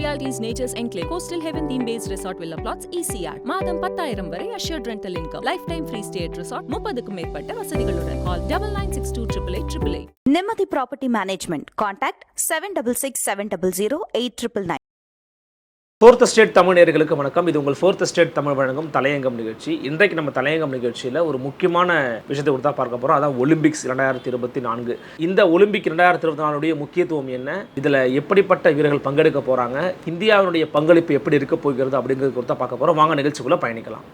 Realities Nature's Enclave, Coastal Heaven theme based resort villa plots, ECR. மாதம் பத்தாயிரம் வரை assured rental income. Lifetime free stay at resort, முப்பதுக்கும் மேற்பட்ட வசதிகளுடன். Call double nine six two triple eight triple eight. நிம்மதி property management contact seven double six seven double zero eight triple nine fourth state Tamil நேர்களுக்கு வணக்கம். இது உங்கள் fourth state Tamil வழங்கும் தலையங்கம் நிகழ்ச்சி. இன்றைக்கு நம்ம தலையங்கம் நிகழ்ச்சியில் ஒரு முக்கியமான விஷயத்தை கொடுத்தா பார்க்க போகிறோம் அதான் ஒலிம்பிக்ஸ் இரண்டாயிரத்தி இருபத்தி நான்கு. இந்த ஒலிம்பிக் இரண்டாயிரத்தி இருபத்தி நாலுடைய முக்கியத்துவம் என்ன? இதில் எப்படிப்பட்ட வீரர்கள் பங்கெடுக்க போகிறாங்க இந்தியாவினுடைய பங்களிப்பு எப்படி இருக்க போகிறது அப்படிங்கிறது கொடுத்தா பார்க்க போகிறோம் வாங்க நிகழ்ச்சிக்குள்ளே பயணிக்கலாம்.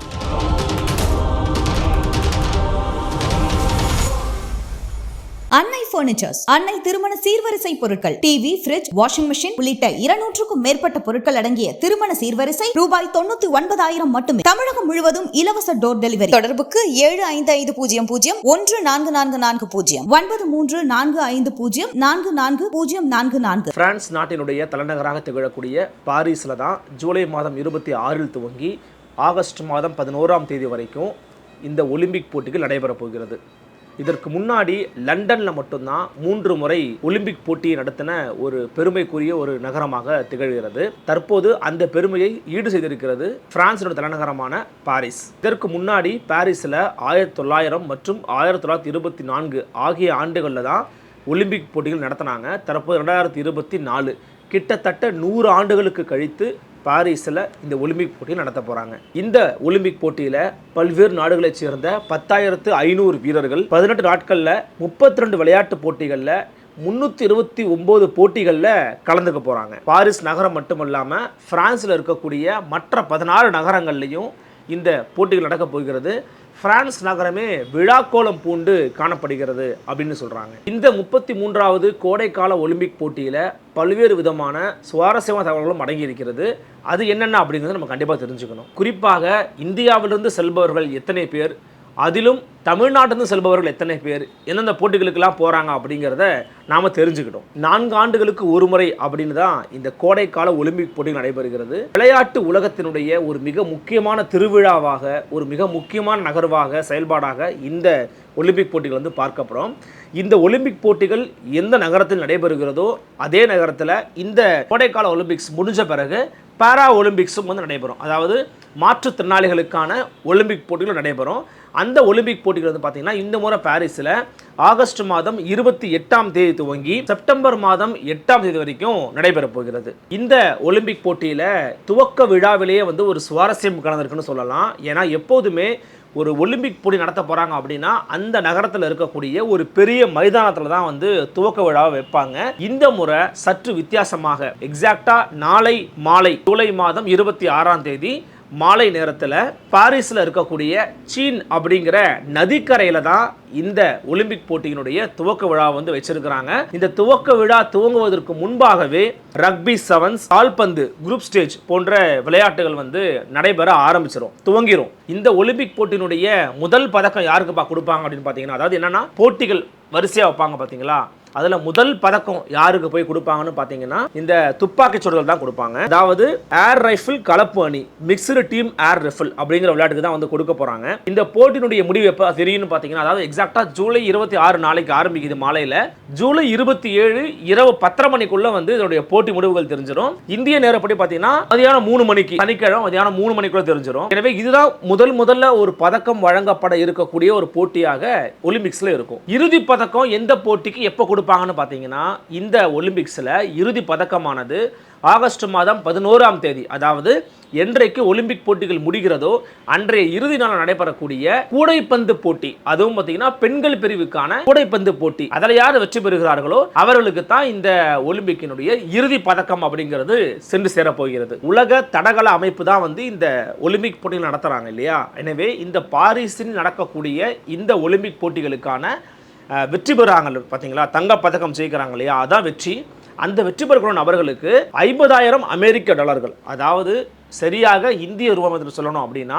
பர்னிச்சர்ஸ் அன்னை திருமண சீர்வரிசை பொருட்கள் டிவி பிரிட்ஜ் வாஷிங் மிஷின் உள்ளிட்ட இருநூற்றுக்கும் மேற்பட்ட பொருட்கள் அடங்கிய திருமண சீர்வரிசை ரூபாய் தொண்ணூத்தி ஒன்பதாயிரம் மட்டுமே. தமிழகம் முழுவதும் இலவச டோர் டெலிவரி தொடர்புக்கு ஏழு ஐந்து ஐந்து பூஜ்ஜியம் பூஜ்ஜியம் ஒன்று நான்கு நான்கு நான்கு பூஜ்ஜியம் ஒன்பது மூன்று நான்கு ஐந்து பூஜ்ஜியம் நான்கு நான்கு பூஜ்ஜியம் நான்கு நான்கு. பிரான்ஸ் நாட்டினுடைய தலைநகராக திகழக்கூடிய பாரிஸில் தான் ஜூலை மாதம் இருபத்தி ஆறில் துவங்கி ஆகஸ்ட் மாதம் பதினோராம் தேதி வரைக்கும் இந்த ஒலிம்பிக் போட்டிகள் நடைபெறப் போகிறது. இதற்கு முன்னாடி லண்டனில் மட்டும்தான் மூன்று முறை ஒலிம்பிக் போட்டியை நடத்தின ஒரு பெருமைக்குரிய ஒரு நகரமாக திகழ்கிறது. தற்போது அந்த பெருமையை ஈடு செய்திருக்கிறது பிரான்சினோட தலைநகரமான பாரிஸ். இதற்கு முன்னாடி பாரிஸில் ஆயிரத்தி தொள்ளாயிரம் மற்றும் ஆயிரத்தி தொள்ளாயிரத்தி இருபத்தி நான்கு ஆகிய ஆண்டுகளில் தான் ஒலிம்பிக் போட்டிகள் நடத்தினாங்க. தற்போது ரெண்டாயிரத்தி இருபத்தி நாலு கிட்டத்தட்ட நூறு ஆண்டுகளுக்கு கழித்து பாரிஸில் இந்த ஒலிம்பிக் போட்டியை நடத்த போகிறாங்க இந்த ஒலிம்பிக் போட்டியில் பல்வேறு நாடுகளைச் சேர்ந்த பத்தாயிரத்து ஐநூறு வீரர்கள் பதினெட்டு நாட்களில் முப்பத்தி ரெண்டு விளையாட்டு போட்டிகளில் முந்நூற்றி இருபத்தி ஒம்பது போட்டிகளில் கலந்துக்க போகிறாங்க பாரிஸ் நகரம் மட்டுமல்லாமல் பிரான்ஸில் இருக்கக்கூடிய மற்ற பதினாறு நகரங்கள்லையும் இந்த போட்டிகள் நடக்கப் போகிறது. பிரான்ஸ் நகரமே விழாக்கோலம் பூண்டு காணப்படுகிறது அப்படின்னு சொல்கிறாங்க இந்த முப்பத்தி மூன்றாவது கோடைக்கால ஒலிம்பிக் போட்டியில் பல்வேறு விதமான சுவாரஸ்யமான தகவல்களும் அடங்கி இருக்கிறது அது என்னென்ன அப்படிங்கிறத நம்ம கண்டிப்பாக தெரிஞ்சுக்கணும். குறிப்பாக இந்தியாவிலிருந்து செல்பவர்கள் எத்தனை பேர் அதிலும் தமிழ்நாட்டிலிருந்து செல்பவர்கள் எத்தனை பேர் எந்தெந்த போட்டிகளுக்கெல்லாம் போகிறாங்க அப்படிங்கிறத நாம் தெரிஞ்சுக்கிட்டோம். நான்கு ஆண்டுகளுக்கு ஒரு முறை அப்படின்னு தான் இந்த கோடைக்கால ஒலிம்பிக் போட்டிகள் நடைபெறுகிறது. விளையாட்டு உலகத்தினுடைய ஒரு மிக முக்கியமான திருவிழாவாக ஒரு மிக முக்கியமான நகர்வாக செயல்பாடாக இந்த ஒலிம்பிக் போட்டிகள் வந்து பார்க்கப்படும் இந்த ஒலிம்பிக் போட்டிகள் எந்த நகரத்தில் நடைபெறுகிறதோ அதே நகரத்தில் இந்த கோடைக்கால ஒலிம்பிக்ஸ் முடிஞ்ச பிறகு பாரா ஒலிம்பிக்ஸும் வந்து நடைபெறும். அதாவது மாற்றுத்திறனாளிகளுக்கான ஒலிம்பிக் போட்டிகள் நடைபெறும். அந்த ஒலிம்பிக் போட்டிகள் வந்து பார்த்தீங்கன்னா இந்த முறை பாரிஸில் ஆகஸ்ட் மாதம் இருபத்தி எட்டாம் தேதி துவங்கி செப்டம்பர் மாதம் எட்டாம் தேதி வரைக்கும் நடைபெறப் போகிறது. இந்த ஒலிம்பிக் போட்டியில் துவக்க விழாவிலேயே வந்து ஒரு சுவாரஸ்யம் கலந்துருக்குன்னு சொல்லலாம். ஏன்னா எப்போதுமே ஒரு ஒலிம்பிக் போட்டி நடத்த போகிறாங்க அப்படின்னா அந்த நகரத்தில் இருக்கக்கூடிய ஒரு பெரிய மைதானத்தில் தான் வந்து துவக்க விழாவை வைப்பாங்க. இந்த முறை சற்று வித்தியாசமாக எக்ஸாக்டாக நாளை மாலை ஜூலை மாதம் இருபத்தி ஆறாம் தேதி மாலை நேரத்தில் பாரிஸில் இருக்கக்கூடிய சீன் அப்படிங்கிற நதிக்கரையில் தான் இந்த ஒலிம்பிக் போட்டியினுடைய துவக்க விழா வந்து வச்சிருக்கிறாங்க. இந்த துவக்க விழா துவங்குவதற்கு முன்பாகவே ரக்பி செவன்ஸ் கால்பந்து குரூப் ஸ்டேஜ் போன்ற விளையாட்டுகள் வந்து நடைபெற ஆரம்பிச்சிடும் துவங்கிரும். இந்த ஒலிம்பிக் போட்டியினுடைய முதல் பதக்கம் யாருக்குப்பா கொடுப்பாங்க அப்படின்னு பார்த்தீங்கன்னா அதாவது என்னன்னா போட்டிகள் வரிசையாக வைப்பாங்க பார்த்தீங்களா அதில் முதல் பதக்கம் யாருக்கு போய் கொடுப்பாங்கன்னு பார்த்தீங்கன்னா இந்த துப்பாக்கி சுடுதல் தான் கொடுப்பாங்க. அதாவது ஏர் ரைஃபிள் கலப்பு அணி மிக்சடு டீம் ஏர் ரைஃபிள் அப்படிங்கிற விளையாட்டுக்கு தான் வந்து கொடுக்க போகிறாங்க இந்த போட்டியினுடைய முடிவு எப்போ தெரியும்னு பார்த்தீங்கன்னா அதாவது எக்ஸாக்டாக ஜூலை இருபத்தி ஆறு நாளைக்கு ஆரம்பிக்குது மாலையில். ஜூலை இருபத்தி ஏழு இரவு பத்தரை மணிக்குள்ள வந்து இதனுடைய போட்டி முடிவுகள் தெரிஞ்சிடும் இந்திய நேரப்படி பார்த்தீங்கன்னா மதியானம் மூணு மணிக்கு சனிக்கிழமை மதியானம் மூணு மணிக்குள்ள தெரிஞ்சிடும் எனவே இதுதான் முதல் முதல்ல ஒரு பதக்கம் வழங்கப்பட இருக்கக்கூடிய ஒரு போட்டியாக ஒலிம்பிக்ஸ்ல இருக்கும். இறுதி பதக்கம் எந்த போட்டிக்கு எப்போ கொடுப்பாங்கன்னு பார்த்தீங்கன்னா இந்த ஒலிம்பிக்ஸில் இறுதி பதக்கமானது ஆகஸ்ட் மாதம் பதினோராம் தேதி அதாவது என்றைக்கு ஒலிம்பிக் போட்டிகள் முடிகிறதோ அன்றைய இறுதி நாள் நடைபெறக்கூடிய கூடைப்பந்து போட்டி அதுவும் பார்த்தீங்கன்னா பெண்கள் பிரிவுக்கான கூடைப்பந்து போட்டி அதில் யார் வெற்றி பெறுகிறார்களோ அவர்களுக்கு தான் இந்த ஒலிம்பிக்கினுடைய இறுதி பதக்கம் அப்படிங்கிறது சென்று சேரப்போகிறது. உலக தடகள அமைப்பு தான் வந்து இந்த ஒலிம்பிக் போட்டிகள் நடத்துகிறாங்க இல்லையா? எனவே இந்த பாரிஸில் நடக்கக்கூடிய இந்த ஒலிம்பிக் போட்டிகளுக்கான வெற்றி பெறாங்க பார்த்தீங்களா? தங்கப் பதக்கம் ஜெயிக்கிறாங்க இல்லையா? அதான் வெற்றி. அந்த வெற்றி பெறக்கூடிய நபர்களுக்கு ஐம்பதாயிரம் அமெரிக்க டாலர்கள். அதாவது சரியாக இந்திய ரூபாய் சொல்லணும் அப்படின்னா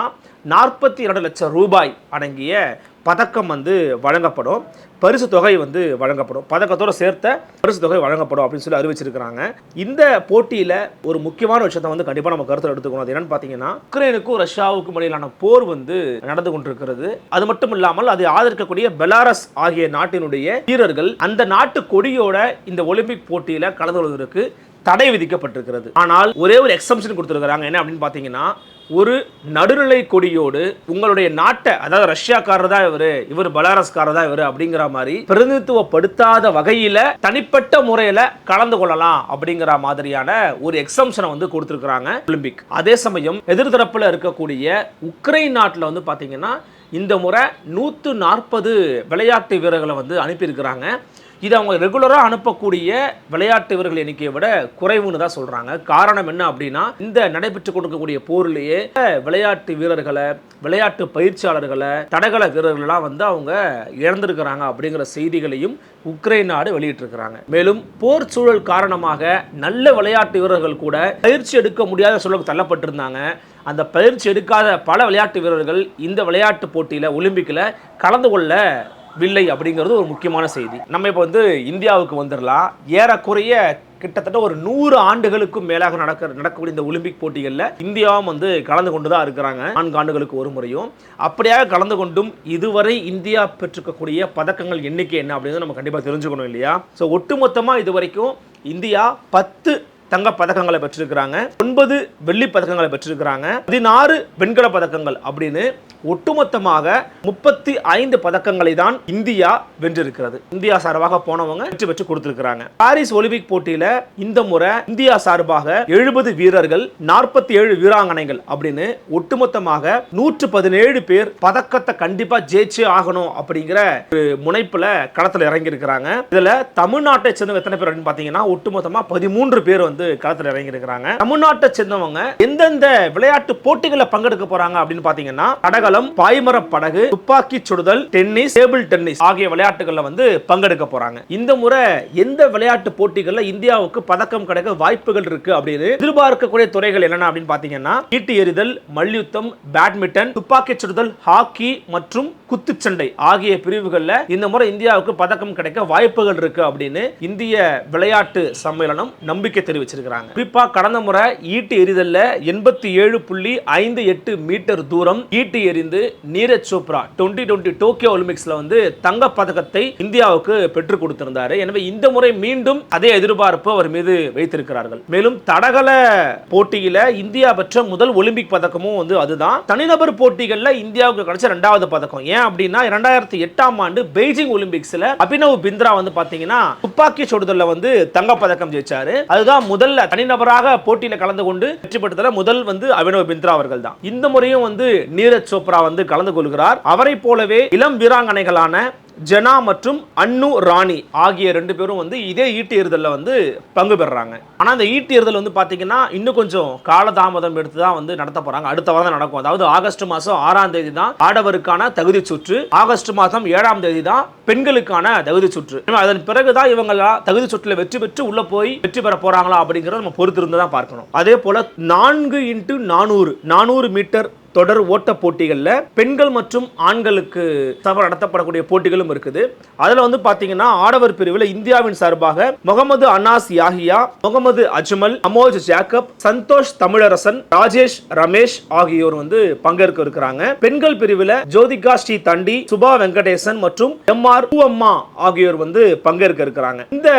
நாற்பத்தி இரண்டு லட்சம் ரூபாய் அடங்கிய பதக்கம் வந்து வழங்கப்படும். பரிசு தொகை வந்து வழங்கப்படும். பதக்கத்தோடு சேர்த்த பரிசு தொகை வழங்கப்படும் அப்படின்னு சொல்லி அறிவிச்சிருக்கிறாங்க. இந்த போட்டியில் ஒரு முக்கியமான விஷயத்தை வந்து கண்டிப்பாக நம்ம கருத்தில் எடுத்துக்கணும். அது என்னன்னு பார்த்தீங்கன்னா உக்ரைனுக்கும் ரஷ்யாவுக்கும் இடையிலான போர் வந்து நடந்து கொண்டிருக்கிறது. அது மட்டும் இல்லாமல் அது ஆதரிக்கக்கூடிய பெலாரஸ் ஆகிய நாட்டினுடைய வீரர்கள் அந்த நாட்டு கொடியோட இந்த ஒலிம்பிக் போட்டியில் கலந்து கொள்வதற்கு தடை விதிக்கப்பட்டிருக்கிறது. ஆனால் ஒரே ஒரு எக்ஸம்ஷன் கொடுத்துருக்காங்க என்ன அப்படின்னு பார்த்தீங்கன்னா ஒரு நடுநிலை கொடியோடு உங்களுடைய நாட்டை அதாவது ரஷ்யாக்காரர் தான் இவர் இவர் பலாரஸ்காரர் தான் இவர் அப்படிங்கிற மாதிரி பிரதிநிதித்துவப்படுத்தாத வகையில் தனிப்பட்ட முறையில் கலந்து கொள்ளலாம் அப்படிங்கிற மாதிரியான ஒரு எக்ஸம்ஷனை வந்து கொடுத்துருக்குறாங்க ஒலிம்பிக் அதே சமயம் எதிர்தரப்பில் இருக்கக்கூடிய உக்ரைன் நாட்டில் வந்து பார்த்தீங்கன்னா இந்த முறை நூற்று நாற்பது விளையாட்டு வீரர்களை வந்து அனுப்பியிருக்கிறாங்க. இது அவங்க ரெகுலராக அனுப்பக்கூடிய விளையாட்டு வீரர்கள் எண்ணிக்கையை விட குறைவுன்னு தான் சொல்கிறாங்க காரணம் என்ன அப்படின்னா இந்த நடைபெற்று கொடுக்கக்கூடிய போரிலேயே விளையாட்டு வீரர்களை விளையாட்டு பயிற்சியாளர்களை தடகள வீரர்களெலாம் வந்து அவங்க இழந்திருக்கிறாங்க அப்படிங்கிற செய்திகளையும் உக்ரைன் நாடு வெளியிட்டிருக்கிறாங்க. மேலும் போர் சூழல் காரணமாக நல்ல விளையாட்டு வீரர்கள் கூட பயிற்சி எடுக்க முடியாத சூழலுக்கு தள்ளப்பட்டிருந்தாங்க. அந்த பயிற்சி எடுக்காத பல விளையாட்டு வீரர்கள் இந்த விளையாட்டு போட்டியில் ஒலிம்பிக்கில் கலந்து கொள்ள வில்லை அப்படிங்கிறது ஒரு முக்கியமான செய்தி. நம்ம இப்போ வந்து இந்தியாவுக்கு வந்துடலாம் ஏறக்குறைய கிட்டத்தட்ட ஒரு நூறு ஆண்டுகளுக்கும் மேலாக நடக்க நடக்கக்கூடிய இந்த ஒலிம்பிக் போட்டிகளில் இந்தியாவும் வந்து கலந்து கொண்டு தான் இருக்கிறாங்க. நான்கு ஆண்டுகளுக்கு ஒரு முறையும். அப்படியாக கலந்து கொண்டும் இதுவரை இந்தியா பெற்றிருக்கக்கூடிய பதக்கங்கள் எண்ணிக்கை என்ன அப்படிங்கிறது நம்ம கண்டிப்பாக தெரிஞ்சுக்கணும் இல்லையா? ஸோ ஒட்டுமொத்தமாக இது வரைக்கும் இந்தியா பத்து தங்க பதக்கங்களை பெற்றிருக்கிறாங்க. ஒன்பது வெள்ளி பதக்கங்களை பெற்றிருக்கிறாங்க. பதினாறு வெண்கல பதக்கங்கள் அப்படின்னு ஒட்டுமொத்தமாக முப்பத்தி ஐந்து பதக்கங்களை தான் இந்தியா வென்றிருக்கிறது. இந்தியா சார்பாக போனவங்க வெற்றி பெற்று கொடுத்திருக்கிறாங்க. பாரிஸ் ஒலிம்பிக் போட்டியில இந்த முறை இந்தியா சார்பாக எழுபது வீரர்கள் நாற்பத்தி ஏழு வீராங்கனைகள் அப்படின்னு ஒட்டுமொத்தமாக நூற்று பதினேழு பேர் பதக்கத்தை கண்டிப்பா ஜெயிச்சே ஆகணும் அப்படிங்கிற ஒரு முனைப்புல களத்தில் இறங்கி இருக்கிறாங்க இதுல தமிழ்நாட்டை சேர்ந்தவங்க எத்தனை பேர் அப்படின்னு பாத்தீங்கன்னா ஒட்டுமொத்தமா பதிமூன்று பேர் வந்து களத்தில் இறங்கி இருக்கிறாங்க தமிழ்நாட்டை சேர்ந்தவங்க எந்தெந்த விளையாட்டு போட்டிகளில் பங்கெடுக்க போறாங்க அப்படின்னு பாத்தீங்கன்னா தடகளம் பாய்மர படகு துப்பாக்கி சுடுதல் டென்னிஸ் டேபிள் டென்னிஸ் ஆகிய விளையாட்டுகள்ல வந்து பங்கெடுக்க போறாங்க. இந்த முறை எந்த விளையாட்டு போட்டிகள்ல இந்தியாவுக்கு பதக்கம் கிடைக்க வாய்ப்புகள் இருக்கு அப்படின்னு எதிர்பார்க்கக்கூடிய துறைகள் என்னென்ன அப்படின்னு பாத்தீங்கன்னா ஈட்டி எறிதல் மல்யுத்தம் பேட்மிண்டன் துப்பாக்கி சுடுதல் ஹாக்கி மற்றும் குத்துச்சண்டை ஆகிய பிரிவுகள்ல இந்த முறை இந்தியாவுக்கு பதக்கம் கிடைக்க வாய்ப்புகள் இருக்கு அப்படின்னு இந்திய விளையாட்டு சம்மேளனம் நம்பிக்கை தெரிவிச்சிருக்கிறாங்க. குறிப்பா கடந்த முறை ஈட்டி எறிதல்ல எண்பத்தி ஏழு புள்ளி ஐந்து எட்டு மீட்டர் தூரம் ஈட்டி எறிந்து Neeraj Chopra twenty twenty Tokyo ஒலிம்பிக்ஸில் வந்து தங்க பதக்கத்தை இந்தியாவுக்கு பெற்றுக் கொடுத்திருந்தாரு. எனவே இந்த முறை மீண்டும் அதே எதிர்பார்ப்பு அவர் மீது வைத்திருக்கிறார்கள். மேலும் தடகள போட்டியில் இந்தியா பெற்ற முதல் ஒலிம்பிக் பதக்கமும் வந்து அதுதான். தனிநபர் போட்டிகளில் இந்தியாவுக்கு கிடைச்ச ரெண்டாவது பதக்கம். ஏன் அப்படின்னா இரண்டாயிரத்தி எட்டாம் ஆண்டு பெய்ஜிங் ஒலிம்பிக்ஸ்ல அபினவ் பிந்த்ரா வந்து பாத்தீங்கன்னா துப்பாக்கி சுடுதலில் வந்து தங்கப் பதக்கம் ஜெயிச்சாரு. அதுதான் முதல்ல தனிநபராக போட்டியில் கலந்து கொண்டு வெற்றி பெற்றதில் முதல் வந்து அபினவ் பிந்த்ரா அவர்கள் தான் இந்த முறையும் வந்து நீரஜ் சோப்ரா வந்து கலந்து கொள்கிறார். அவரை போலவே இளம் வீராங்கனைகளான ஜனா மற்றும் அன்னு ராணி ஆகிய ரெண்டு பேரும் வந்து இதே ஈட்டி எறிதலில் வந்து பங்கு பெறுறாங்க. ஆனால் அந்த ஈட்டி எறிதல் வந்து பார்த்தீங்கன்னா இன்னும் கொஞ்சம் காலதாமதம் எடுத்து தான் வந்து நடத்த போகிறாங்க அடுத்த வாரம் தான் நடக்கும். அதாவது ஆகஸ்ட் மாதம் ஆறாம் தேதி தான் ஆடவருக்கான தகுதி சுற்று. ஆகஸ்ட் மாதம் ஏழாம் தேதி தான் பெண்களுக்கான தகுதி சுற்று. அதன் பிறகு தான் இவங்களா தகுதி சுற்றில் வெற்றி பெற்று உள்ளே போய் வெற்றி பெற போகிறாங்களா அப்படிங்கிறத நம்ம பொறுத்திருந்து தான் பார்க்கணும். அதே போல் நான்கு இன்ட்டு நானூறு நானூறு மீட்டர் தொடர் ஓட்ட போட்டிகளில் பெண்கள் மற்றும் ஆண்களுக்கு சம நடத்தப்படக்கூடிய போட்டிகளும் இருக்குது. அதில் வந்து பார்த்தீங்கன்னா ஆடவர் பிரிவில் இந்தியாவின் சார்பாக முகமது அனாஸ் யாஹியா முகமது அஜ்மல் அமோஜ் ஜாக்கப் சந்தோஷ் தமிழரசன் ராஜேஷ் ரமேஷ் ஆகியோர் வந்து பங்கேற்க இருக்கிறாங்க பெண்கள் பிரிவில் ஜோதிகா ஸ்ரீ தண்டி சுபா வெங்கடேசன் மற்றும் எம் ஆர் பூவம்மா ஆகியோர் வந்து பங்கேற்க இருக்கிறாங்க இந்த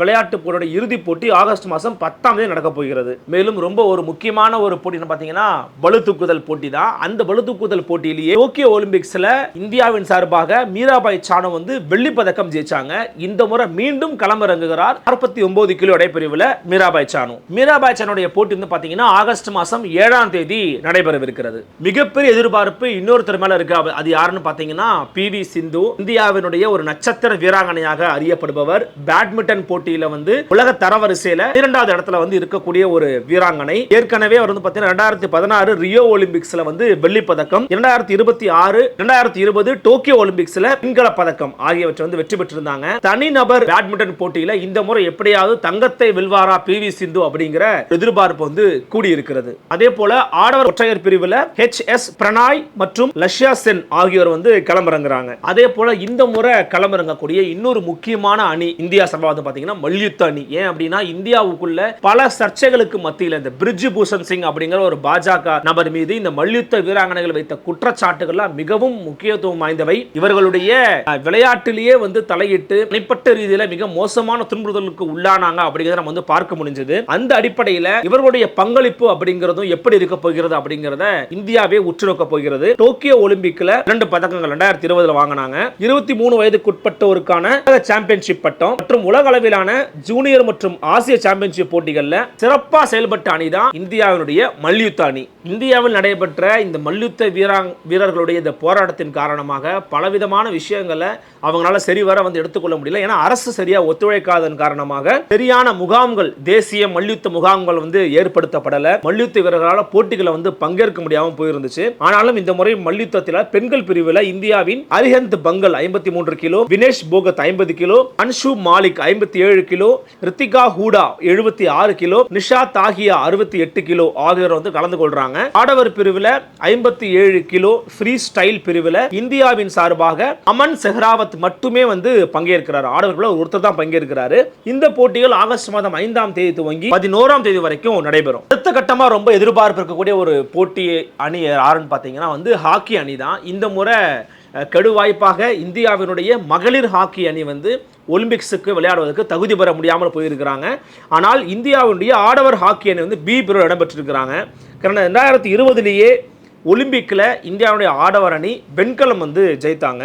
விளையாட்டு போட்டியோட இறுதிப் போட்டி ஆகஸ்ட் மாதம் பத்தாம் தேதி நடக்க போகிறது. மேலும் ரொம்ப ஒரு முக்கியமான ஒரு போட்டி பார்த்தீங்கன்னா பளு தூக்குதல் போட்டி தான் தான் அந்த பளு தூக்குதல் போட்டியிலேயே டோக்கியோ ஒலிம்பிக்ஸில் இந்தியாவின் சார்பாக மீராபாய் சானு வந்து வெள்ளி பதக்கம் ஜெயிச்சாங்க. இந்த முறை மீண்டும் களமிறங்குகிறார். நாற்பத்தி ஒன்பது கிலோ இடைப்பிரிவில் மீராபாய் சானு. மீராபாய் சானுடைய போட்டி வந்து பார்த்தீங்கன்னா ஆகஸ்ட் மாதம் ஏழாம் தேதி நடைபெறவிருக்கிறது. மிகப்பெரிய எதிர்பார்ப்பு இன்னொருத்தர் மேலே இருக்கு. அது- யாருன்னு பார்த்தீங்கன்னா பி வி சிந்து. இந்தியாவினுடைய ஒரு நட்சத்திர வீராங்கனையாக அறியப்படுபவர். பேட்மிண்டன் போட்டியில் வந்து உலக தரவரிசையில் இரண்டாவது இடத்துல வந்து இருக்கக்கூடிய ஒரு வீராங்கனை. ஏற்கனவே அவர் வந்து பார்த்தீங்கன்னா ரெண்டாயிரத்தி பதினாறு ரியோ ஒலிம்பிக்ஸ்ல ஒலிம்பிக்ஸ்ல வந்து வெள்ளி பதக்கம் இரண்டாயிரத்தி இருபத்தி ஆறு இரண்டாயிரத்தி இருபது டோக்கியோ ஒலிம்பிக்ஸ்ல வெண்கல பதக்கம் ஆகியவற்றை வந்து வெற்றி பெற்றிருந்தாங்க. தனிநபர் பேட்மிண்டன் போட்டியில இந்த முறை எப்படியாவது தங்கத்தை வெல்வாரா பி வி சிந்து அப்படிங்கிற எதிர்பார்ப்பு வந்து கூடியிருக்கிறது. அதே போல ஆடவர் ஒற்றையர் பிரிவுல ஹெச் எஸ் பிரணாய் மற்றும் லஷ்யா சென் ஆகியோர் வந்து களமிறங்குறாங்க. அதே போல இந்த முறை களமிறங்கக்கூடிய இன்னொரு முக்கியமான அணி இந்தியா சபா வந்து பாத்தீங்கன்னா மல்யுத்த அணி. ஏன் அப்படின்னா இந்தியாவுக்குள்ள பல சர்ச்சைகளுக்கு மத்தியில் இந்த பிரிட்ஜ் பூஷன் சிங் அப்படிங்கிற ஒரு பாஜக நபர் மீது இந்த மல்யுத்த மல்யுத்த வீராங்கனைகள் வைத்த குற்றச்சாட்டுகள்லாம் மிகவும் முக்கியத்துவம் வாய்ந்தவை. இவர்களுடைய விளையாட்டிலேயே வந்து தலையிட்டு தனிப்பட்ட ரீதியில மிக மோசமான துன்புறுத்தலுக்கு உள்ளானாங்க அப்படிங்கிறத நம்ம வந்து பார்க்க முடிஞ்சது. அந்த அடிப்படையில் இவர்களுடைய பங்களிப்பு அப்படிங்கிறதும் எப்படி இருக்க போகிறது அப்படிங்கிறத இந்தியாவே உற்று நோக்க போகிறது. டோக்கியோ ஒலிம்பிக்ல இரண்டு பதக்கங்கள் ரெண்டாயிரத்தி இருபதுல வாங்கினாங்க. இருபத்தி மூணு வயதுக்குட்பட்டோருக்கான சாம்பியன்ஷிப் பட்டம் மற்றும் உலக அளவிலான ஜூனியர் மற்றும் ஆசிய சாம்பியன்ஷிப் போட்டிகளில் சிறப்பாக செயல்பட்ட அணி தான் இந்தியாவினுடைய மல்யுத்த அணி. இந்தியாவில் நடைபெற்ற இந்த மல்யுத்த வீராங் வீரர்களுடைய இந்த போராட்டத்தின் காரணமாக பலவிதமான விஷயங்களை அவங்களால சரிவர வந்து எடுத்துக்கொள்ள முடியல. ஏன்னா அரசு சரியா ஒத்துழைக்காதன் காரணமாக சரியான முகாம்கள் தேசிய மல்யுத்த முகாம்கள் வந்து ஏற்படுத்தப்படல. மல்யுத்த வீரர்களால் போட்டிகளை வந்து பங்கேற்க முடியாமல் போயிருந்துச்சு. ஆனாலும் இந்த முறை மல்யுத்தத்தில் பெண்கள் பிரிவில் இந்தியாவின் அரிஹந்த் பங்கல் ஐம்பத்தி மூன்று கிலோ வினேஷ் போகத் ஐம்பது கிலோ அன்ஷு மாலிக் ஐம்பத்தி ஏழு கிலோ ரித்திகா ஹூடா எழுபத்தி ஆறு கிலோ நிஷா தாகியா அறுபத்தி எட்டு கிலோ ஆகியோர் வந்து கலந்து கொள்றாங்க. ஆடவர் பிரிவில் ஐம்பத்தி ஏழு கிலோ ஃப்ரீ ஸ்டைல் பிரிவில் இந்தியாவின் சார்பாக அமன் செஹ்ராவத் மட்டுமே வந்து பங்கேற்கிறார். ஆடவர்கள் ஒருத்தர் தான் பங்கேற்கிறாரு. இந்த போட்டிகள் ஆகஸ்ட் மாதம் ஐந்தாம் தேதி துவங்கி பதினோராம் தேதி வரைக்கும் நடைபெறும். அடுத்த கட்டமா ரொம்ப எதிர்பார்ப்பு இருக்கக்கூடிய ஒரு போட்டி அணி யாருன்னு பார்த்தீங்கன்னா வந்து ஹாக்கி அணி தான். இந்த முறை கெடுவாய்ப்பாக இந்தியாவினுடைய மகளிர் ஹாக்கி அணி வந்து ஒலிம்பிக்ஸுக்கு விளையாடுவதற்கு தகுதி பெற முடியாமல் போயிருக்கிறாங்க. ஆனால் இந்தியாவினுடைய ஆடவர் ஹாக்கி அணி வந்து பி பிரிவில் இடம்பெற்றிருக்கிறாங்க. கடந்த ரெண்டாயிரத்தி இருபதுலேயே ஒலிம்பிக்கில் இந்தியாவுடைய ஆடவர் அணி வெண்கலம் வந்து ஜெயித்தாங்க.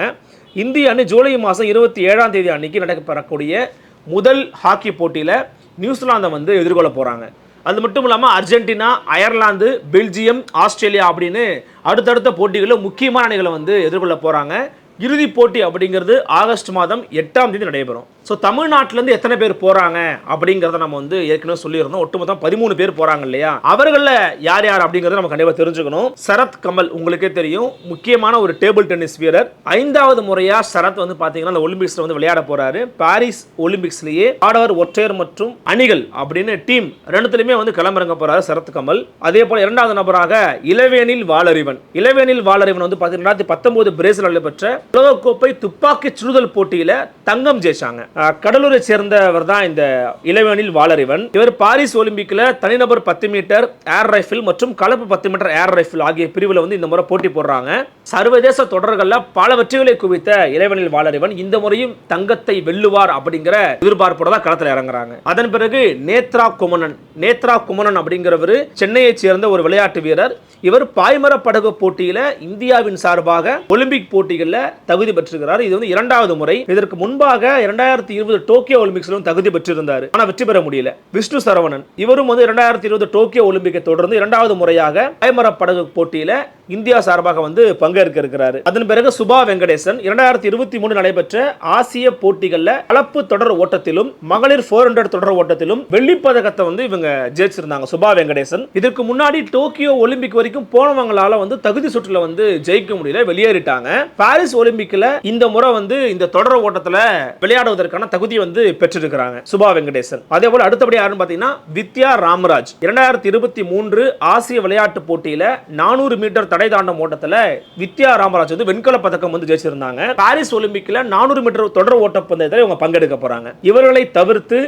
இந்திய அணி ஜூலை மாதம் இருபத்தி ஏழாம் தேதி அன்னைக்கு நடைபெறக்கூடிய முதல் ஹாக்கி போட்டியில் நியூசிலாந்தை வந்து எதிர்கொள்ள போகிறாங்க அது மட்டும் இல்லாமல் அர்ஜென்டினா அயர்லாந்து பெல்ஜியம் ஆஸ்திரேலியா அப்படின்னு அடுத்தடுத்த போட்டிகளில் முக்கியமான அணிகளை வந்து எதிர்கொள்ள போகிறாங்க இறுதிப் போட்டி அப்படிங்கிறது ஆகஸ்ட் மாதம் எட்டாம் தேதி நடைபெறும். ஸோ தமிழ்நாட்டிலேருந்து எத்தனை பேர் போகிறாங்க அப்படிங்கிறத நம்ம வந்து ஏற்கனவே சொல்லியிருந்தோம். ஒட்டுமொத்தம் பதிமூணு பேர் போகிறாங்க இல்லையா? அவர்களில் யார் யார் அப்படிங்கிறத நம்ம கண்டிப்பாக தெரிஞ்சுக்கணும். சரத் கமல் உங்களுக்கே தெரியும். முக்கியமான ஒரு டேபிள் டென்னிஸ் வீரர். ஐந்தாவது முறையாக சரத் வந்து பார்த்தீங்கன்னா அந்த ஒலிம்பிக்ஸில் வந்து விளையாட போகிறாரு பாரிஸ் ஒலிம்பிக்ஸ்லேயே ஆடவர் ஒற்றையர் மற்றும் அணிகள் அப்படின்னு டீம் ரெண்டுத்துலையுமே வந்து களமிறங்க போகிறாரு சரத் கமல். அதே போல் இரண்டாவது நபராக இளவேனில் வாளறிவன். இளவேனில் வாளறிவன் வந்து பார்த்தீங்கன்னா ரெண்டாயிரத்தி பத்தொன்பது பிரேசில் நடைபெற்ற உலகக்கோப்பை துப்பாக்கி சுடுதல் போட்டியில தங்கம் ஜெயிச்சாங்க. கடலூரை சேர்ந்தவர் தான் இந்த இளவேனில் வாளறிவன். இவர் பாரிஸ் ஒலிம்பிக்ல தனிநபர் பத்து மீட்டர் ஏர் ரைஃபிள் மற்றும் கலப்பு பத்து மீட்டர் ஏர் ரைஃபிள் ஆகிய பிரிவில் வந்து இந்த முறை போட்டி போடுறாங்க. சர்வதேச தொடர்களில் பல வெற்றிகளை குவித்த இளவேனில் வாளறிவன் இந்த முறையும் தங்கத்தை வெல்லுவார் அப்படிங்கிற எதிர்பார்ப்போட தான் களத்தில் இறங்குறாங்க. அதன் பிறகு நேத்ரா குமணன் நேத்ரா குமணன் அப்படிங்கிறவர் சென்னையைச் சேர்ந்த ஒரு விளையாட்டு வீரர். இவர் பாய்மர படகு போட்டியில இந்தியாவின் சார்பாக ஒலிம்பிக் போட்டிகளில் தகுதி பெற்றிருக்கிறார். இது வந்து இரண்டாவது முறை. இதற்கு முன்பாக இரண்டாயிரத்தி இருபது டோக்கியோ ஒலிம்பிக்ஸ்லும் தகுதி பெற்றிருந்தார். ஆனால் வெற்றி பெற முடியல. விஷ்ணு சரவணன். இவரும் வந்து இரண்டாயிரத்தி இருபது டோக்கியோ ஒலிம்பிக்கை தொடர்ந்து இரண்டாவது முறையாக பயமர படகு போட்டியில இந்தியா சார்பாக வந்து பங்கேற்க இருக்கிறார். அதன் பிறகு சுபா வெங்கடேசன் இரண்டாயிரத்தி இருபத்தி மூணு நடைபெற்ற ஆசிய போட்டிகளில் கலப்பு தொடர் ஓட்டத்திலும் மகளிர் ஃபோர் ஹண்ட்ரட் தொடர் ஓட்டத்திலும் வெள்ளிப்பதக்கத்தை வந்து இவங்க ஜெயிச்சிருந்தாங்க சுபா வெங்கடேசன். இதற்கு முன்னாடி டோக்கியோ ஒலிம்பிக் வரைக்கும் போனவங்களால வந்து தகுதி சுற்றுல வந்து ஜெயிக்க முடியல வெளியேறிட்டாங்க. பாரிஸ் ஒலிம்பிக்ல இந்த முறை வந்து இந்த தொடர் ஓட்டத்தில் விளையாடுவதற்கான தகுதி வந்து பெற்றிருக்கிறாங்க சுபா வெங்கடேசன். அதே போல அடுத்தபடி யாருன்னு பாத்தீங்கன்னா வித்யா ராமராஜ். இரண்டாயிரத்தி இருபத்தி மூன்று ஆசிய விளையாட்டு போட்டியில நானூறு மீட்டர் தடை தாண்டும் ஓட்டத்தில் வித்யா ராமராஜ் வந்து வெண்கல பதக்கம் வந்து ஜெயிச்சிருந்தாங்க. பாரிஸ் ஒலிம்பிக்ல நானூறு மீட்டர் தொடர் ஓட்ட பந்தயத்தில் இவங்க பங்கெடுக்க போறாங்க. இவர்களை தவிர்த்து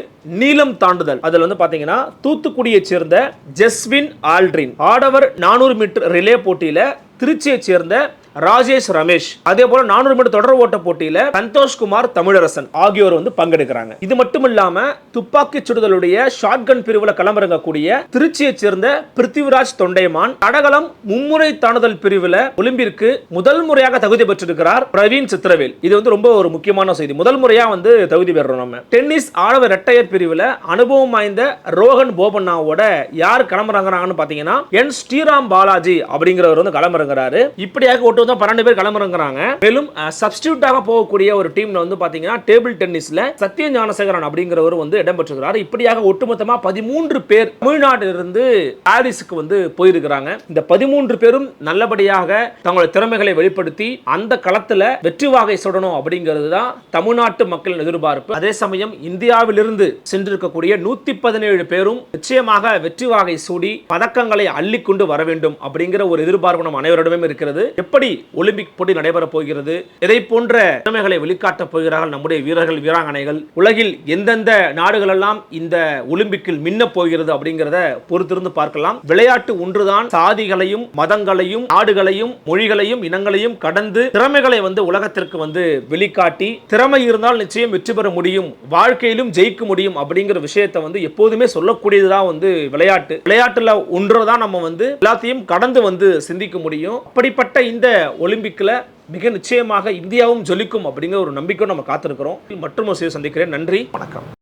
நீளம் தாண்டுதல். அதில் வந்து பாத்தீங்கன்னா தூத்துக்குடியைச் சேர்ந்த ஜெஸ்வின் ஆல்ட்ரின். ஆடவர் நானூறு மீட்டர் ரிலே போட்டியில திருச்சியைச் சேர்ந்த ராஜேஷ் ரமேஷ். அதே போல நானூறு மீட்டர் தொடர் ஓட்ட போட்டியில சந்தோஷ்குமார் தமிழரசன் ஆகியோர் வந்து பங்கெடுக்கிறாங்க. இது மட்டும் இல்லாம துப்பாக்கி சுடுதலுடைய ஷாட்கன் பிரிவுல களமிறங்கக்கூடிய திருச்சியைச் சேர்ந்த பிருத்திவிராஜ் தொண்டைமான் தடகளம் மும்முறை தாண்டுதல் பிரிவுல ஒலிம்பிற்கு முதல் முறையாக தகுதி பெற்றிருக்கிறார் பிரவீன் சித்திரவேல். இது வந்து ரொம்ப ஒரு முக்கியமான செய்தி. முதல் முறையா வந்து தகுதி பெறோம் நம்ம. டென்னிஸ் ஆடவர் இரட்டையர் பிரிவுல அனுபவம் வாய்ந்த ரோஹன் போபண்ணாவோட யார் களமிறங்குறாங்கன்னு பாத்தீங்கன்னா என் ஸ்ரீராம் பாலாஜி அப்படிங்கிறவர் வந்து களமிறங்குறாரு. இப்படியாக ஒட்டு வந்து பன்னெண்டு பேர் கிளம்புறங்கிறாங்க. மேலும் சப்ஸ்டியூட்டாக போகக்கூடிய ஒரு டீம்ல வந்து பாத்தீங்கன்னா டேபிள் டென்னிஸ்ல சத்திய ஞானசேகரன் அப்படிங்கிறவர் வந்து இடம்பெற்றிருக்கிறார். இப்படியாக ஒட்டுமொத்தமா பதிமூன்று பேர் தமிழ்நாட்டிலிருந்து பாரிஸுக்கு வந்து போயிருக்கிறாங்க. இந்த பதிமூன்று பேரும் நல்லபடியாக தங்களுடைய திறமைகளை வெளிப்படுத்தி அந்த களத்துல வெற்றி வாகை சுடணும் அப்படிங்கிறது தான் தமிழ்நாட்டு மக்களின் எதிர்பார்ப்பு. அதே சமயம் இந்தியாவிலிருந்து சென்றிருக்கக்கூடிய நூத்தி பதினேழு பேரும் நிச்சயமாக வெற்றி வாகை சூடி பதக்கங்களை அள்ளிக்கொண்டு வர வேண்டும் அப்படிங்கிற ஒரு எதிர்பார்ப்பு நம் அனைவரிடமும் இருக்கிறது. எப்படி ஒலிம்பிக் போட்டி நடைபெறப் போகிறது. இதை போன்ற திறமைகளை வெளிக்காட்டப் போகிறார்கள் நம்முடைய வீரர்கள் வீராங்கனைகள். உலகில் எந்தெந்த நாடுகளெல்லாம் இந்த ஒலிம்பிக்கில் மின்னப் போகிறது அப்படிங்கிறத பொறுத்திருந்து பார்க்கலாம். விளையாட்டு ஒன்றுதான் சாதிகளையும் மதங்களையும் நாடுகளையும் மொழிகளையும் இனங்களையும் கடந்து திறமைகளை வந்து உலகத்திற்கு வந்து வெளிக்காட்டி திறமை இருந்தால் நிச்சயம் வெற்றி பெற முடியும் வாழ்க்கையிலும் ஜெயிக்க முடியும் அப்படிங்கிற விஷயத்தை வந்து எப்போதுமே சொல்லக்கூடியதுதான் வந்து விளையாட்டு. விளையாட்டுல ஒன்றுதான் நம்ம வந்து எல்லாத்தையும் கடந்து வந்து சிந்திக்க முடியும். அப்படிப்பட்ட இந்த ஒலிம்பிக்ல மிக நிச்சயமாக இந்தியாவும் ஜொலிக்கும் அப்படிங்கிற ஒரு நம்பிக்கை நம்ம காத்திருக்கிறோம். மற்றும் சந்திக்கிறேன். நன்றி. வணக்கம்.